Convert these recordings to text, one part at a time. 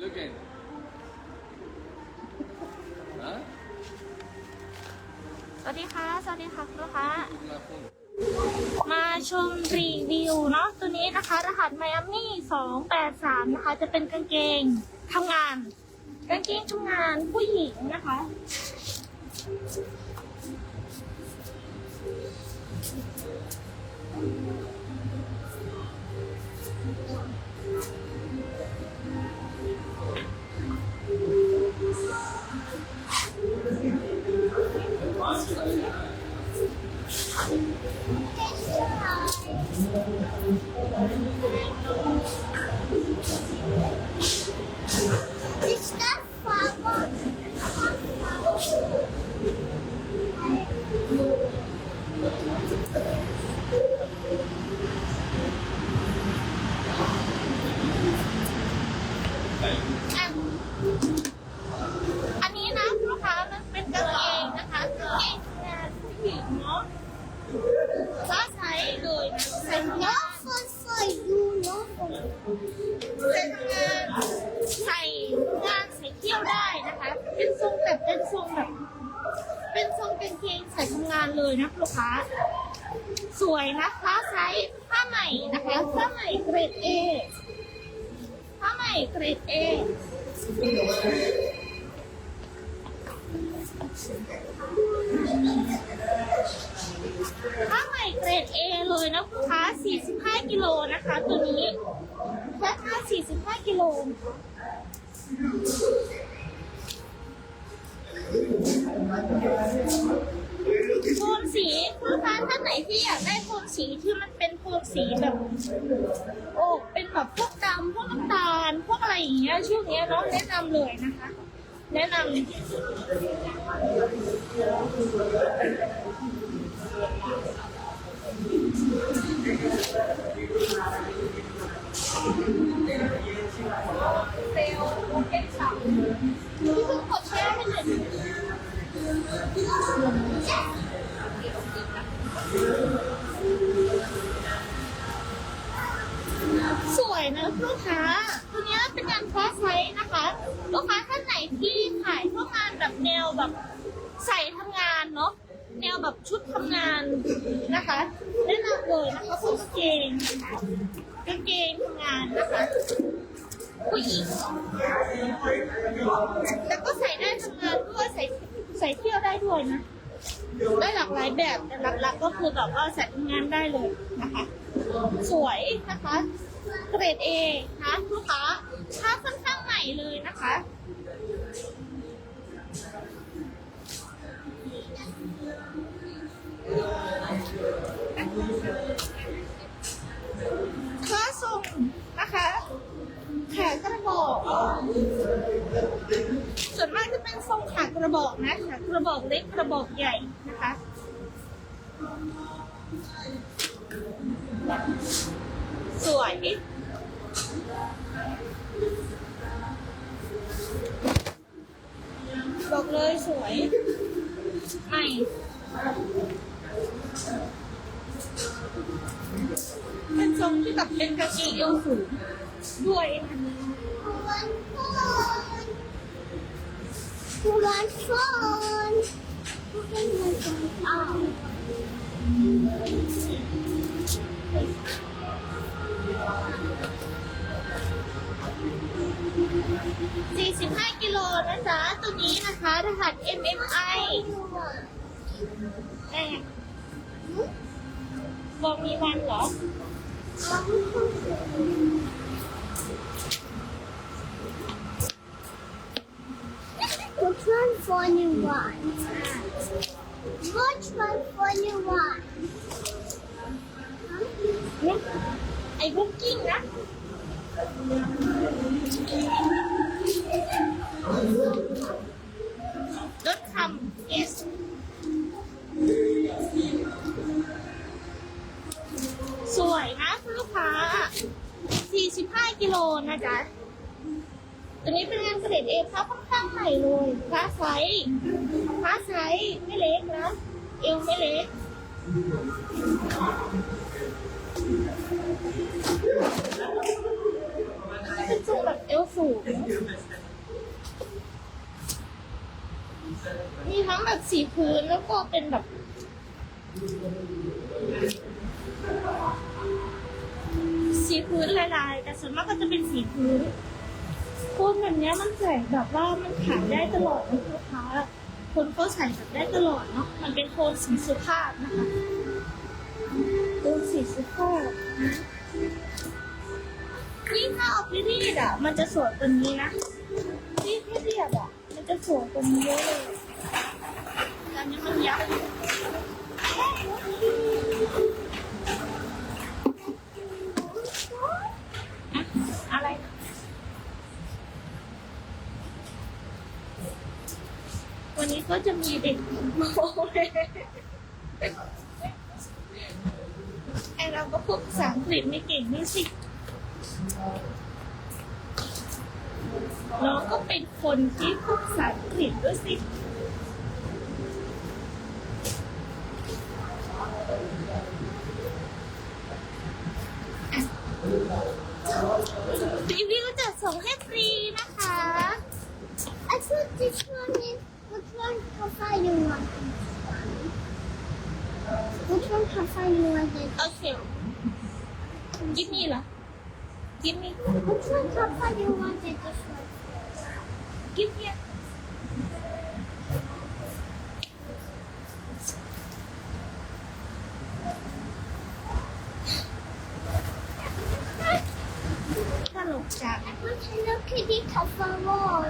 Looking. Huh? สวัสดีค่ะ สวัสดีค่ะคุณลูกค้า Nothing. มาชมรีวิวเนาะ ตัวนี้นะคะ รหัสไมอามี่283นะคะ จะเป็นกางเกงทำงาน กางเกงทำงานผู้หญิงนะคะ ストレート。 สวยนะคะไซส์ผ้าใหม่นะคะผ้าใหม่เกรดเอผ้าใหม่เกรดเอผ้าใหม่เกรดเอเลยนะค้า45กิโลนะคะตัวนี้แค่ค่า45กิโล โทนสีลูกค้าท่า นไหนที่อยากได้โทนสีที่มันเป็นโทนสีแบบ โอ้เป็นแบบพวกดำพวกน้ำตาลพวกอะไรอย่างเงี้ยช่วงเนี้ยเนาะแนะนำเลยนะคะ แนะนำ แบบใส่ทำงานเนาะแนวแบบชุดทำงานนะคะแนะนำเลยนะคะพวกกางเกงกางเกงทำงานนะคะผู้หญิงแล้วก็ใส่ได้ทำงานด้วยใส่ใส่เที่ยวได้ด้วยนะ ได้หลากหลายแบบแต่หลักๆก็คือแบบว่าใส่ทำงานได้เลยนะคะ สวยนะคะ เกรดเอนะลูกค้าผ้าค่อนข้างใหม่เลยนะคะ ค่าส่งนะคะขากระบอก ส่วนมากจะเป็นท ระบอกนะขากระบอกเล็กกระบอกใหญ่นะคะสวยบอกเลยสวยใหม่เป็นทรงที่แบบเป็นกางเกงเอวสูงด้วยอันนี้ะ Who wants fun? Who wants fun? Oh. 45กิโลนะจ๊ะตัวนี้นะคะ รหัส MMI แอบบอกมีวันเหรอ Which one for you want? Which one for you want? ไอ้บุ๊กกิ้งนะรถคำเอสสวยนะคุณลูกค้า 45 กิโลนะจ๊ะ ตัวนี้เป็น งานเกรดเอผ้าค่อนข้างใหม่เลยผ้าไซส์ผ้าไซส์ไม่เล็กนะเอวไม่เล็กเป็นทรงแบบเอวสูงมีทั้งแบบสีพื้นแล้วก็เป็นแบบสีพื้นลายๆ แต่ส่วนมากก็จะเป็นสีพื้น โคนแบบนี้มันใส่แบบว่ามันขายได้ตลอดนะลูกค้าคนเขาใส่แบบได้ตลอดเนาะมันเป็นโคนสีสุภาพนะคะโคนสีสุภาพนะยิ่งถ้าเอาไปรีดอะ มันจะสวยกว่านี้นะรีดให้เรียบอะ มันจะสวยกว่านี้เยอะเลยตอนนี้มันยับอะอะไรนะ วันนี้ ก็จะมีเด็กมาโมเลไอเราก็พูดภาษาอังกฤษไม่เก่งนี่สิเราก็เป็นคนที่พูดภาษาอังกฤษด้วยสิรีวิวจะส่งให้ฟรีนะคะ I thought this one is which one Papa you want? Which one Papa you wanted? โอเคกิฟมี่ เหรอกิฟมี่ Which one Papa you wanted this one? กิฟมี่ตลกจัง I want Hello Kitty Papa wall.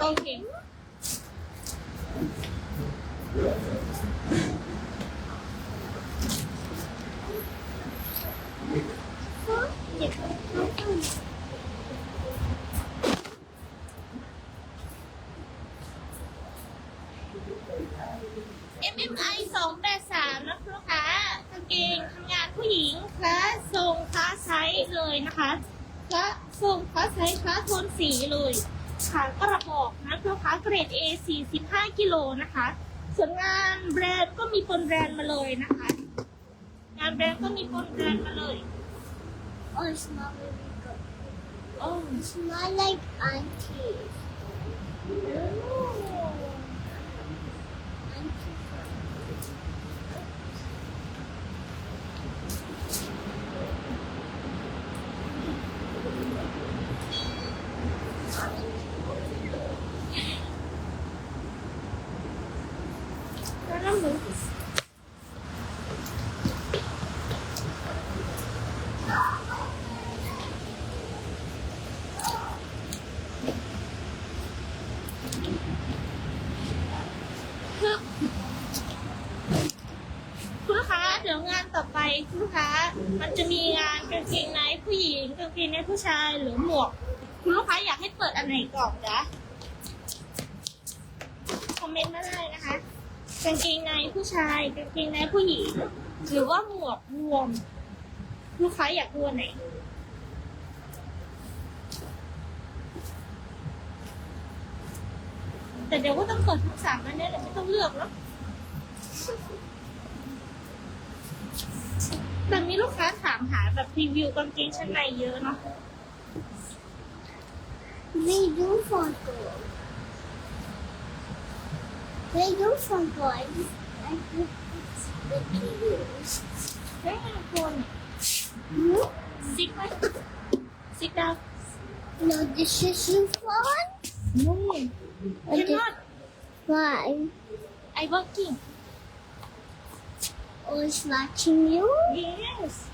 โอเค Huh? Yeah. Papa. MMI สองแปดสามนะลูกค้ากางเกงทำงานผู้หญิงคลาสทรงคลาสไซส์ เลยนะคะคลาสทรงคลาสไซส์คลาโทนสีเลยขากระบอกนะลูกค้าเกรด A 45กิโลนะคะ ส่วนงานแบรนด์ก็มีปนแบรนด์มาเลยนะคะ งานแบรนด์ก็มีปนแบรนด์มาเลย Oh, it smells really good. โอ้ It smells like auntie. Auntie. แล้วน้ำหมูคือคุณลูกค้าเดี๋ยวงานต่อไปคุณลูกค้า มันจะมีงานกางเกงในผู้หญิงกางเกงในผู้ชายหรือหมวก คุณลูกค้าอยากให้เปิดอันไหนก่อนจ๊ะคอมเมนต์มาได้นะคะกางเกงในผู้ชายกางเกงในผู้หญิง หรือว่าหมวกรวม ลูกค้าอยากดูอันไหนแต่เดี๋ยวก็ต้องเปิดทั้งสามอันนี้แหละไม่ต้องเลือกเนาะ แบบนี้ลูกค้าถามหาแบบรีวิวกางเกงชั้นในเยอะเนาะ They do for good. They do for good. I think it's the kids. ได้ไงคน Hmm? ซิกไหมซิกดาว No, this is your phone? นู่น cannot Why? I working Oh, it's watching you? yes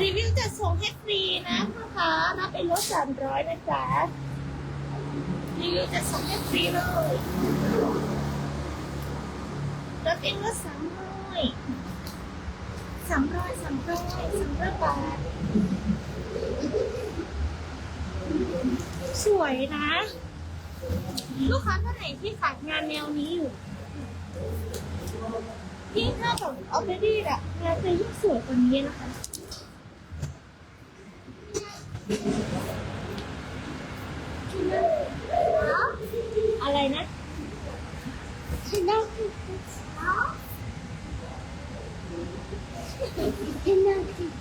รีวิวจะส่งให้ฟรีนะลูกค้ารับเป็นรถสามร้อยนะจ๊ะรีวิวจะส่งให้ฟรีเลย รับเป็นรถสามร้อยสามร้อยสามร้อยสามร้อยบาทสวยนะ ลูกค้าท่านไหนที่ขายงานแนวนี้อยู่ยิ่งถ้าแบบเอาไปดีอะงานจะยิ่งสวยกว่านี้นะคะ อะไรนะ Can I keep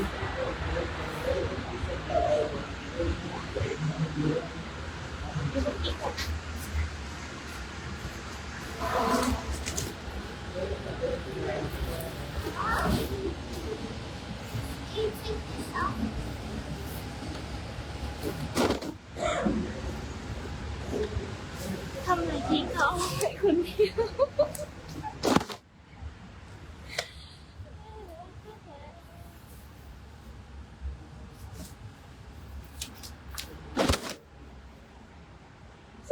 ท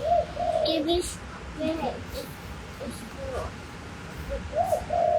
It is. It, it's cool.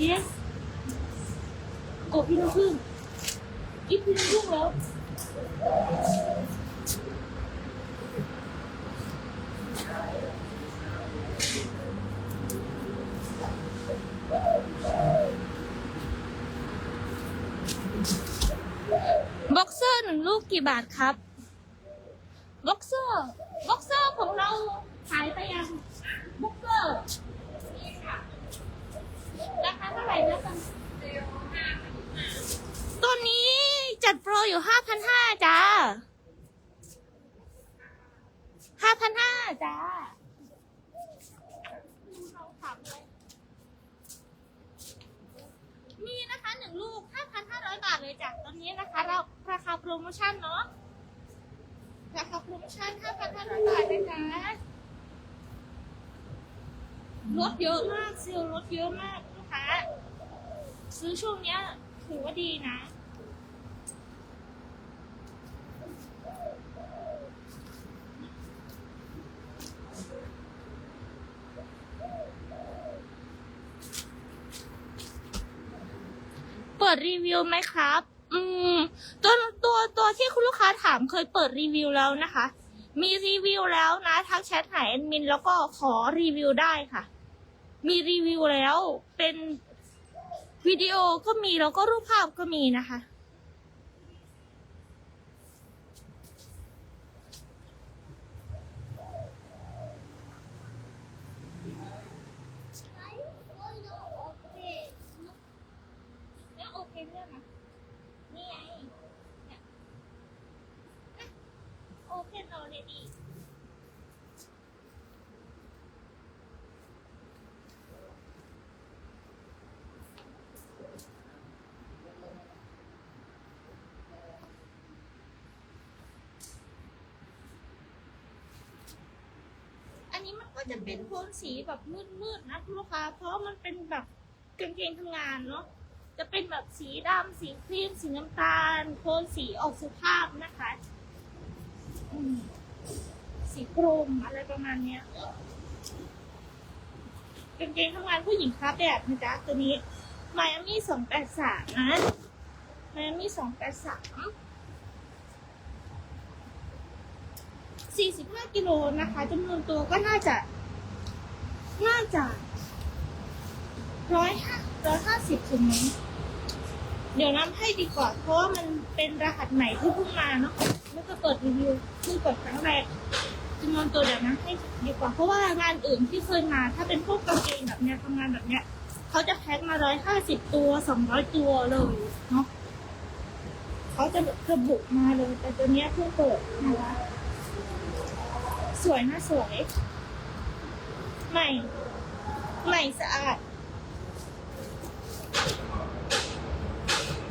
Yes เยอะมากเซลลดเยอะมากลูกค้าซื้อช่วงเนี้ยถือว่าดีนะ เปิดรีวิวไหมครับ อืม ตัวตัวตัวที่คุณลูกค้าถามเคยเปิดรีวิวแล้วนะคะ มีรีวิวแล้วนะทักแชทหาแอดมินแล้วก็ขอรีวิวได้ค่ะ มีรีวิวแล้ว เป็นวิดีโอก็มีแล้วก็รูปภาพก็มีนะคะแล้วโอเคเรื่องนะนี่ไงเนี่ยโอเคนอเลยดี นี้มันก็จะเป็นโทนสีแบบมืดๆนะคุณลูกค้า เพราะมันเป็นแบบกางเกงทำงานเนาะ จะเป็นแบบสีดำสีครีมสีน้ำตาลโทนสีออกสุภาพนะคะสีกรมอะไรประมาณเนี้ยกางเกงทำงานผู้หญิงครับแบบนะจ๊ะตัวนี้ไมอามี่สองแปดสามนะไมอามี่สองแปดสาม สี่สิบห้ากิโลนะคะจำนวนตัวก็น่าจะ น่าจะร้อยห้าร้อยห้าสิบถึงนี้เดี๋ยวน้ำให้ดีกว่า เพราะว่ามันเป็นรหัสใหม่ที่เพิ่งมาเนาะแล้วก็เปิดรีวิวเพิ่งเปิดครั้งแรกจำนวนตัวเดี๋ยวน้ำให้ดีกว่า เพราะว่างานอื่นที่เคยมา ถ้าเป็นพวกกางเกงแบบเนี้ยทำงานแบบเนี้ยเขาจะแพ็คมาร้อยห้าสิบตัวสองร้อยตัวเลยเนาะเขาจะระบุมาเลย แต่ตัวเนี้ยเพิ่งเปิดนะคะ สวยนะสวย ใหม่ ใหม่สะอาด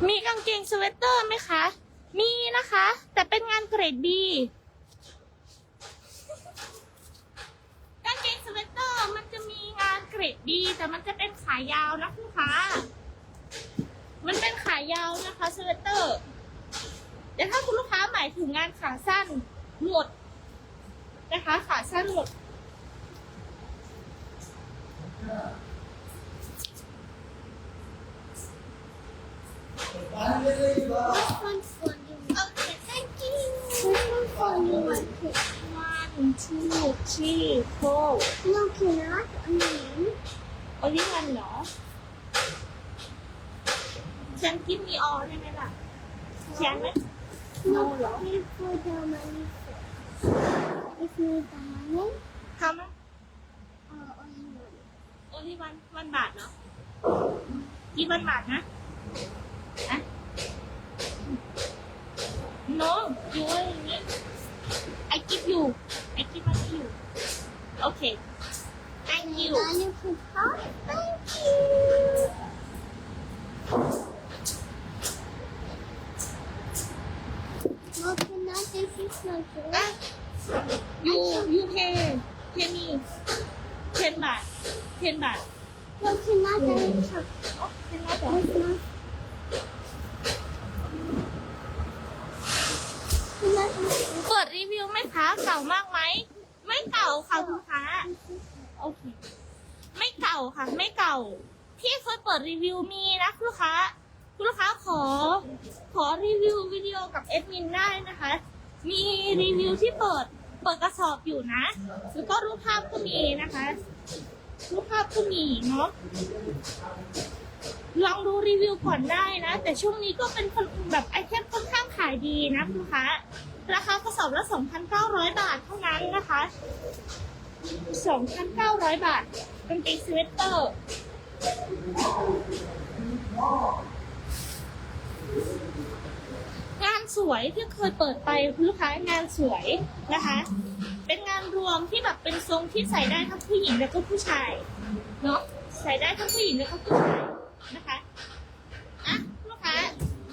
มีกางเกงสเวตเตอร์ไหมคะ มีนะคะ แต่เป็นงานเกรดดีกางเกงสเวตเตอร์มันจะมีงานเกรดดีแต่มันจะเป็นขายาวนะคุณค้ามันเป็นขายาวนะคะสเวตเตอร์แต่ถ้าคุณลูกค้าหมายถึงงานขาสั้นหมด นะคะขาสั้นหมด This one's for you. Okay, thank you. This one's for you. One, two, three, four. No, cannot. Onion. Only one เหรอฉันกินมีออได้ไหมล่ะเขียนไหม No, pay for the money first. If you need the money, ทำไหม uh, only one. only one one บาทเนาะกี่วันบาทนะอะ no you want me I give you I give money you okay thank you Now you can talk. thank you No, cannot. This is not good. อะ you you pay pay me ten บาท ten บาท No, cannot. That is tough. อ๋อ ten บาทเหรอ That's not. Cannot. เปิดรีวิวไหมคะเก่ามากไหมไม่เก่าค่ะคุณค้าโอเคไม่เก่าค่ะ ไม่เก่าที่เคยเปิดรีวิวมีนะคุณลูกค้า คุณลูกค้าขอขอรีวิววิดีโอกับเอดมินได้นะคะ มีรีวิวที่เปิดเปิดกระสอบอยู่นะ แล้วก็รูปภาพก็มีนะคะ รูปภาพก็มีเนาะลองดูรีวิวก่อนได้นะ แต่ช่วงนี้ก็เป็นคนแบบไอเทมค่อนข้างขายดีนะคุณลูกค้าราคากระสอบละ 2,900 บาทเท่านั้นนะคะ 2,900 บาทกางเกงสเวตเตอร์ งานสวยที่เคยเปิดไปลูกค้างานสวยนะคะ เป็นงานรวมที่แบบเป็นทรงที่ใส่ได้ทั้งผู้หญิงและก็ผู้ชายเนาะใส่ได้ทั้งผู้หญิงและก็ผู้ชายนะคะอะลูกค้า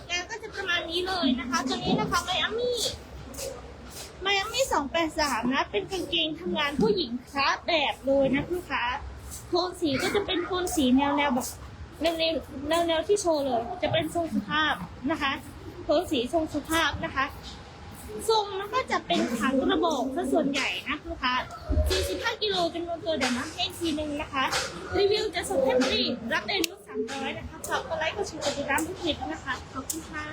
งานก็จะประมาณนี้เลยนะคะตัวนี้นะคะไมอามี่ไมอามี่สองแปดสามนะ เป็นกางเกงทำงานผู้หญิงครับแบบเลยนะลูกค้าโทนสีก็จะเป็นโทนสีแนวแนวแบบ แนวแนวแนวที่โชว์เลย จะเป็นทรงสุภาพนะคะโทนสีทรงสุภาพนะคะ ทรงมันก็จะเป็นถังกระบอกซะส่วนใหญ่นะลูกค้า45กิโลจำนวนตัวเดี๋ยวนะให้ทีหนึ่งนะคะ รีวิวจะส่งให้ฟรีรับเองรุ่น300นะคะฝากกดไลค์กดแชร์กดติดตามทุกคลิปนะคะ ขอบคุณค่ะ